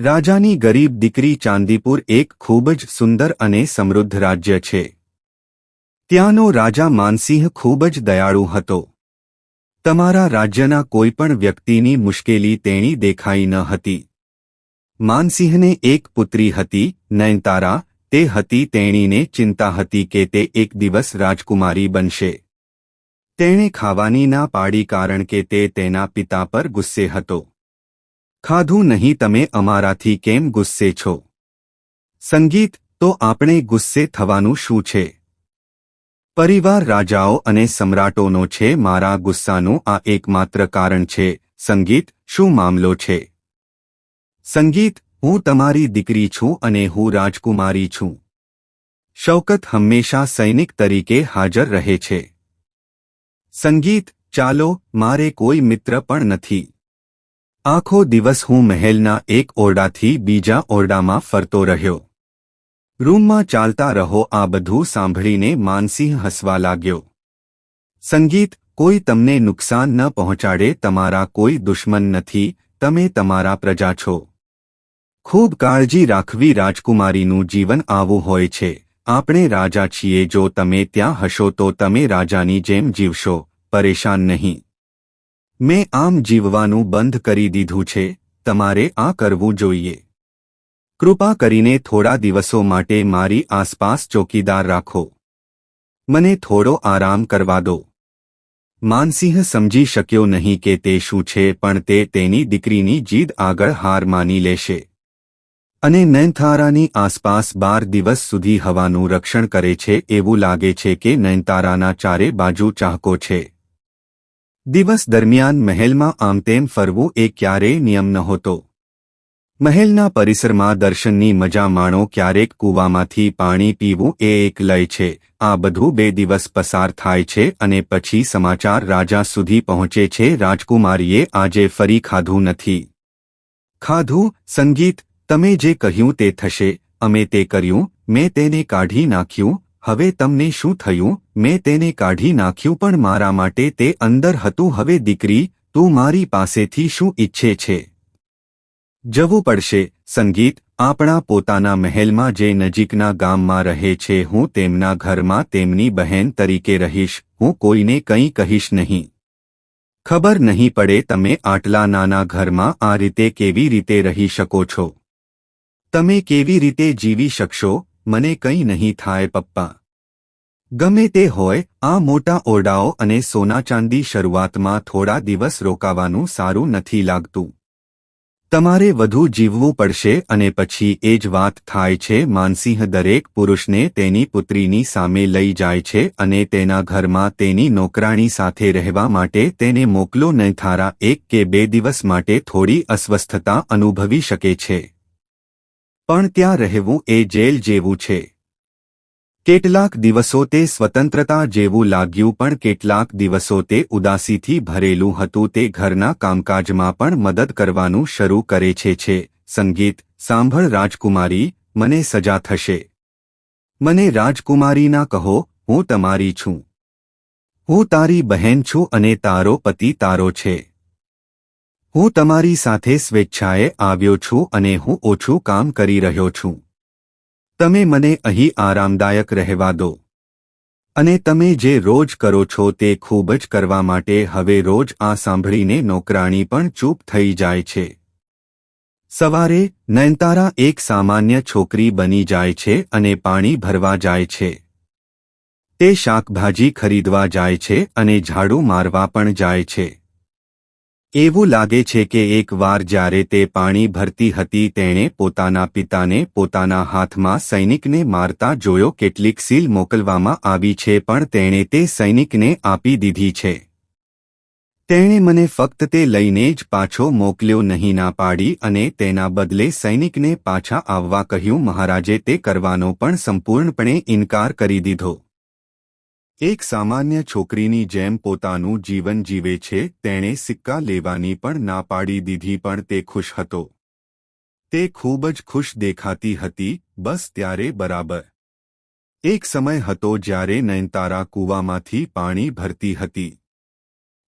રાજાની ગરીબ દીકરી ચાંદીપુર એક ખૂબ જ સુંદર અને સમૃદ્ધ રાજ્ય છે. ત્યાંનો રાજા માનસિંહ ખૂબ જ દયાળુ હતો. તમારા રાજ્યના કોઈપણ વ્યક્તિની મુશ્કેલી તેણી દેખાઈ ન હતી. માનસિંહને એક પુત્રી હતી, નયનતારા, તે હતી તેણીને ચિંતા હતી કે તે એક દિવસ રાજકુમારી બનશે. તેણે ખાવાની ના પાડી કારણ કે તે તેના પિતા પર ગુસ્સે હતો. ખાધું નહીં તમે અમારાથી કેમ ગુસ્સે છો? સંગીત, તો આપણે ગુસ્સે થવાનું શું છે? પરિવાર રાજાઓ અને સમ્રાટોનો છે મારા ગુસ્સાનું આ એકમાત્ર કારણ છે. સંગીત, શું મામલો છે? સંગીત, હું તમારી દીકરી છું અને હું રાજકુમારી છું. શૌકત હંમેશા સૈનિક તરીકે હાજર રહે છે. સંગીત, ચાલો, મારે કોઈ મિત્ર પણ નથી. આખો દિવસ હું મહેલના એક ઓરડાથી બીજા ઓરડામાં ફરતો રહ્યો. રૂમમાં ચાલતા રહો, આ બધું સાંભળીને માનસિંહ હસવા લાગ્યો. સંગીત, કોઈ તમને નુકસાન ન પહોંચાડે, તમારા કોઈ દુશ્મન નથી, તમે તમારા પ્રજા છો. ખૂબ કાળજી રાખવી રાજકુમારીનું જીવન આવું હોય છે. આપણે રાજા છીએ, જો તમે ત્યાં હશો તો તમે રાજાની જેમ જીવશો, પરેશાન નહીં. મેં આમ જીવવાનું બંધ કરી દીધું છે, તમારે આ કરવું જોઈએ. કૃપા કરીને થોડા દિવસો માટે મારી આસપાસ ચોકીદાર રાખો. મને થોડો આરામ કરવા દો. માનસિંહ સમજી શક્યો નહીં કે તે શું છે, પણ તે તેની દીકરીની જીદ આગળ હાર માની લેશે. અને નયનતારાની આસપાસ બાર દિવસ સુધી હવાનું રક્ષણ કરે છે, એવું લાગે છે કે નયનતારાના ચારે બાજુ ચાહકો છે. દિવસ દરમિયાન મહેલમાં આમ તેમ ફરવું એ ક્યારેય નિયમ નહોતો. મહેલના પરિસરમાં દર્શનની મજા માણો ક્યારેક કૂવામાંથી પાણી પીવું એ એક લય છે. આ બધું બે દિવસ પસાર થાય છે અને પછી સમાચાર રાજા સુધી પહોંચે છે રાજકુમારીએ આજે ફરી ખાધું નથી. ખાધું? સંગીત? તમે જે કહ્યું તે થશે. અમે તે કર્યું, મેં તેને કાઢી નાખ્યું હવે તમને શું થયું? મેં તેને કાઢી નાખ્યું પણ મારા માટે તે અંદર હતું. હવે દીકરી, તું મારી પાસેથી શું ઈચ્છે છે? જવું પડશે. સંગીત, આપણા પોતાના મહેલમાં જે નજીકના ગામમાં રહે છે, હું તેમના ઘરમાં તેમની બહેન તરીકે રહીશ. હું કોઈને કંઈ કહીશ નહીં. ખબર નહીં પડે તમે આટલા નાના ઘરમાં આ રીતે કેવી રીતે રહી શકો છો. તમે કેવી રીતે જીવી શકશો? મને કંઈ નહીં થાય પપ્પા. ગમે તે હોય, આ મોટા ઓરડાઓ અને સોના ચાંદી શરૂઆતમાં થોડા દિવસ રોકાવાનું સારું નથી લાગતું. તમારે વધુ જીવવું પડશે અને પછી એ જ વાત થાય છે, માનસિંહ દરેક પુરુષને તેની પુત્રીની સામે લઈ જાય છે અને તેના ઘરમાં તેની નોકરાણી સાથે રહેવા માટે તેને મોકલો નહીં થારા એક કે બે દિવસ માટે થોડી અસ્વસ્થતા અનુભવી શકે છે. પણ ત્યાં રહેવું એ જેલ જેવું છે. કેટલાક દિવસો તે સ્વતંત્રતા જેવું લાગ્યું પણ કેટલાક દિવસો તે ઉદાસીથી ભરેલું હતું તે ઘરના કામકાજમાં પણ મદદ કરવાનું શરૂ કરે છે છે. સંગીત, સાંભળ રાજકુમારી, મને સજા થશે. મને રાજકુમારીના કહો, હું તમારી છું. હું તારી બહેન છું અને તારો પતિ તારો છે. હું તમારી સાથે સ્વેચ્છાએ આવ્યો છું અને હું ઓછું કામ કરી રહ્યો છું. તમે મને અહીં આરામદાયક રહેવા દો. અને તમે જે રોજ કરો છો તે ખૂબ જ કરવા માટે હવે રોજ આ સાંભળીને નોકરાણી પણ ચૂપ થઈ જાય છે. સવારે નયનતારા એક સામાન્ય છોકરી બની જાય છે અને પાણી ભરવા જાય છે. તે શાકભાજી ખરીદવા જાય છે અને ઝાડુ મારવા પણ જાય છે. એવું લાગે છે કે એકવાર જ્યારે તે પાણી ભરતી હતી તેણે પોતાના પિતાને પોતાના હાથમાં સૈનિકને મારતા જોયો કેટલીક સીલ મોકલવામાં આવી છે પણ તેણે તે સૈનિકને આપી દીધી છે. તેણે મને ફક્ત તે લઈને જ પાછો મોકલ્યો નહીં ના પાડી અને તેના બદલે સૈનિકને પાછા આવવા કહ્યું, મહારાજે, તે કરવાનો પણ સંપૂર્ણપણે ઇનકાર કરી દીધો. એક સામાન્ય છોકરીની જેમ પોતાનું જીવન જીવે છે, તેણે સિક્કા લેવાની પણ ના પાડી દીધી પણ તે ખુશ હતો. તે ખૂબ જ ખુશ દેખાતી હતી, બસ ત્યારે બરાબર. એક સમય હતો જ્યારે નયનતારા કૂવામાંથી પાણી ભરતી હતી.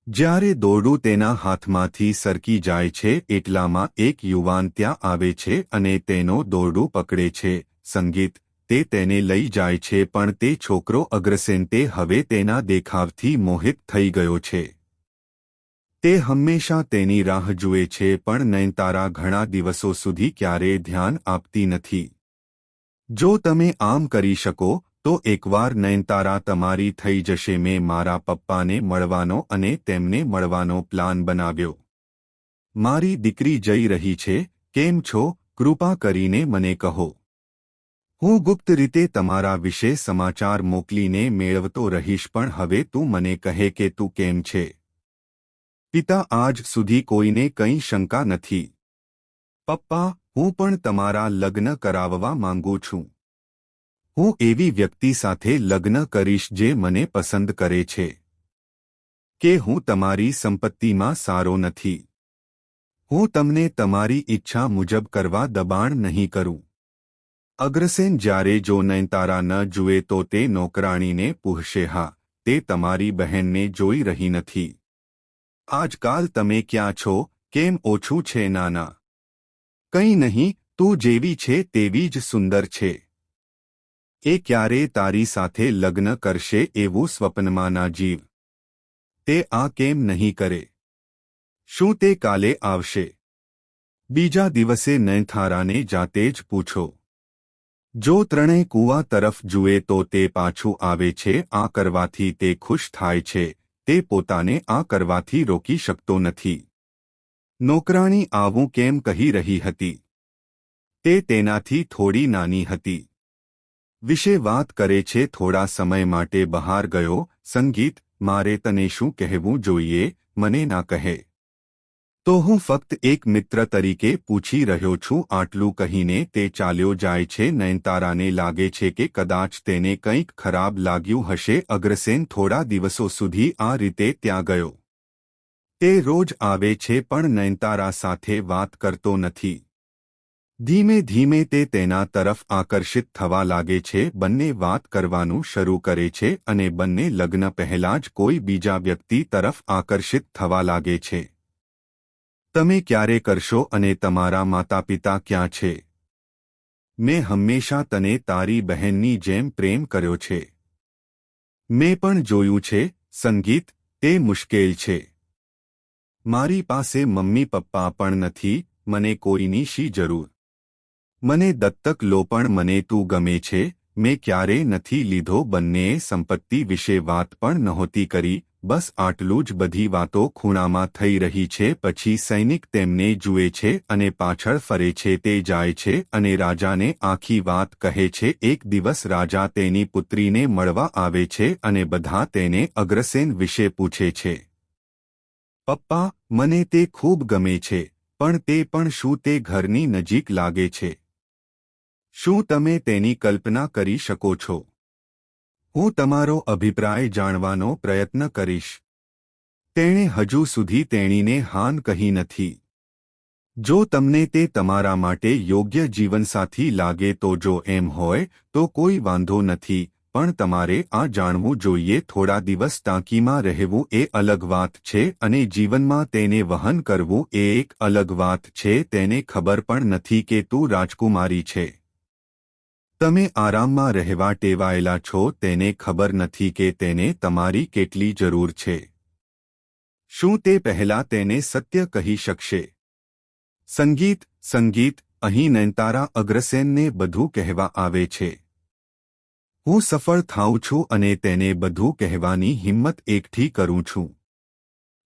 જ્યારે દોરડું તેના હાથમાંથી સરકી જાય છે, એટલામાં એક યુવાન ત્યાં આવે છે અને તેનો દોરડું પકડે છે, સંગીત તે તેને લઈ જાય છે પણ તે છોકરો અગ્રસેન તે હવે તેના દેખાવથી મોહિત થઈ ગયો છે. તે હંમેશા તેની રાહ જુએ છે પણ નયનતારા ઘણા દિવસો સુધી ક્યારેય ધ્યાન આપતી નથી. જો તમે આમ કરી શકો, તો એકવાર નયનતારા તમારી થઈ જશે મેં મારા પપ્પાને મળવાનો અને તેમને મળવાનો પ્લાન બનાવ્યો. મારી દીકરી જઈ રહી છે, કેમ છો, કૃપા કરીને મને કહો. હું ગુપ્ત રીતે તમારા વિશે સમાચાર મોકલીને મેળવતો રહીશ પણ હવે તું મને કહે કે તું કેમ છે? પિતા આજ સુધી કોઈને કંઈ શંકા નથી. પપ્પા, હું પણ તમારા લગ્ન કરાવવા માંગુ છું. હું એવી વ્યક્તિ સાથે લગ્ન કરીશ જે મને પસંદ કરે છે. કે હું તમારી સંપત્તિમાં સારો નથી. હું તમને તમારી ઈચ્છા મુજબ કરવા દબાણ નહીં કરું. અગ્રસેન જ્યારે જો નયનતારા ન જુએ તો તે નોકરાણીને પૂછશે, હા, તે તમારી બહેનને જોઈ રહી નથી. આજકાલ તમે ક્યાં છો? કેમ ઓછું છે, નાના? કંઈ નહીં, તું જેવી છે તેવી જ સુંદર છે. એ ક્યારે તારી સાથે લગ્ન કરશે એવું સ્વપ્નમાં ના જીવ? તે આ કેમ નહીં કરે? શું તે કાલે આવશે? બીજા દિવસે નયનથારાને જાતે જ પૂછો. જો ત્રણેય કૂવા તરફ જુએ તો તે પાછું આવે છે, આ કરવાથી તે ખુશ થાય છે, તે પોતાને આ કરવાથી રોકી શકતો નથી. નોકરાણી આવું કેમ કહી રહી હતી? તે તેનાથી થોડી નાની હતી. વિશે વાત કરે છે, થોડા સમય માટે બહાર ગયો, સંગીત, મારે તને શું કહેવું જોઈએ? મને ના કહે. તો હું ફક્ત એક મિત્ર તરીકે પૂછી રહ્યો છું, આટલું કહીને તે ચાલ્યો જાય છે, નયનતારાને લાગે છે કે કદાચ તેને કંઈક ખરાબ લાગ્યું હશે, અગ્રસેન થોડા દિવસો સુધી આ રીતે ત્યાં ગયો. તે રોજ આવે છે પણ નયનતારા સાથે વાત કરતો નથી. ધીમે ધીમે તે તેના તરફ આકર્ષિત થવા લાગે છે, બંને વાત કરવાનું શરૂ કરે છે અને બંને લગ્ન પહેલાં જ કોઈ બીજા વ્યક્તિ તરફ આકર્ષિત થવા લાગે છે. તમે ક્યારે કરશો અને તમારા માતાપિતા ક્યાં છે? મેં હંમેશા તને તારી બહેનની જેમ પ્રેમ કર્યો છે. મેં પણ જોયું છે, સંગીત, તે મુશ્કેલ છે. મારી પાસે મમ્મી પપ્પા પણ નથી, મને કોઈની શી જરૂર? મને દત્તક લો પણ મને તું ગમે છે, મેં ક્યારે નથી લીધો બંનેએ સંપત્તિ વિશે વાત પણ નહોતી કરી બસ આટલું જ બધી વાતો ખૂણામાં થઈ રહી છે, પછી સૈનિક તેમને જુએ છે અને પાછળ ફરે છે, તે જાય છે અને રાજાને આખી વાત કહે છે, એક દિવસ રાજા તેની પુત્રીને મળવા આવે છે અને બધા તેને અગ્રસેન વિશે પૂછે છે. પપ્પા, મને તે ખૂબ ગમે છે, પણ તે પણ શું તે ઘરની નજીક લાગે છે? શું તમે તેની કલ્પના કરી શકો છો? હું તમારો અભિપ્રાય જાણવાનો પ્રયત્ન કરીશ. તેણે હજુ સુધી તેણીને હાન કહી નથી. જો તમને તે તમારા માટે યોગ્ય જીવનસાથી લાગે તો જો એમ હોય, તો કોઈ વાંધો નથી, પણ તમારે આ જાણવું જોઈએ થોડા દિવસ ટાંકીમાં રહેવું એ અલગ વાત છે અને જીવનમાં તેને વહન કરવું એ એક અલગ વાત છે, તેને ખબર પણ નથી કે તું રાજકુમારી છે. તમે આરામમાં રહેવા ટેવાયેલા છો તેને ખબર નથી કે તેને તમારી કેટલી જરૂર છે. શું તે પહેલા તેને સત્ય કહી શકશે? સંગીત સંગીત, અહીં નયનતારા અગ્રસેનને બધું કહેવા આવે છે. હું સફળ થાઉં છું અને તેને બધું કહેવાની હિંમત એકઠી કરું છું.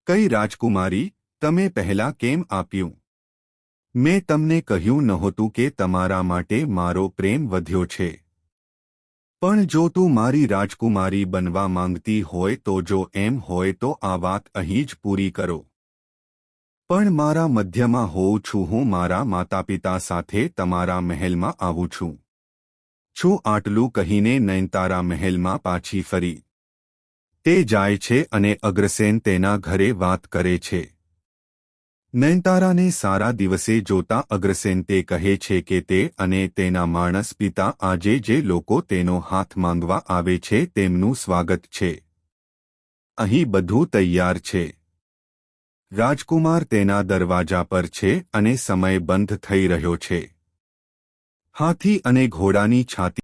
કઈ રાજકુમારી, તમે પહેલા કેમ આપ્યું? મેં તમને કહ્યું નહોતું કે તમારા માટે મારો પ્રેમ વધ્યો છે. પણ જો તું મારી રાજકુમારી બનવા માંગતી હોય તો જો એમ હોય તો આ વાત અહીં જ પૂરી કરો. પણ મારા મધ્યમાં હોઉં છું, હું મારા માતાપિતા સાથે તમારા મહેલમાં આવું છું. છું આટલું કહીને નયનતારા મહેલમાં પાછી ફરી. તે જાય છે અને અગ્રસેન તેના ઘરે વાત કરે છે. નયનતારાને સારા દિવસે જોતા અગ્રસેન તે કહે છે કે તે અને તેના માણસ પિતા આજે જે લોકો તેનો હાથ માંગવા આવે છે તેમનું સ્વાગત છે. અહીં બધું તૈયાર છે. રાજકુમાર તેના દરવાજા પર છે અને સમય બંધ થઈ રહ્યો છે. હાથી અને ઘોડાની છાતી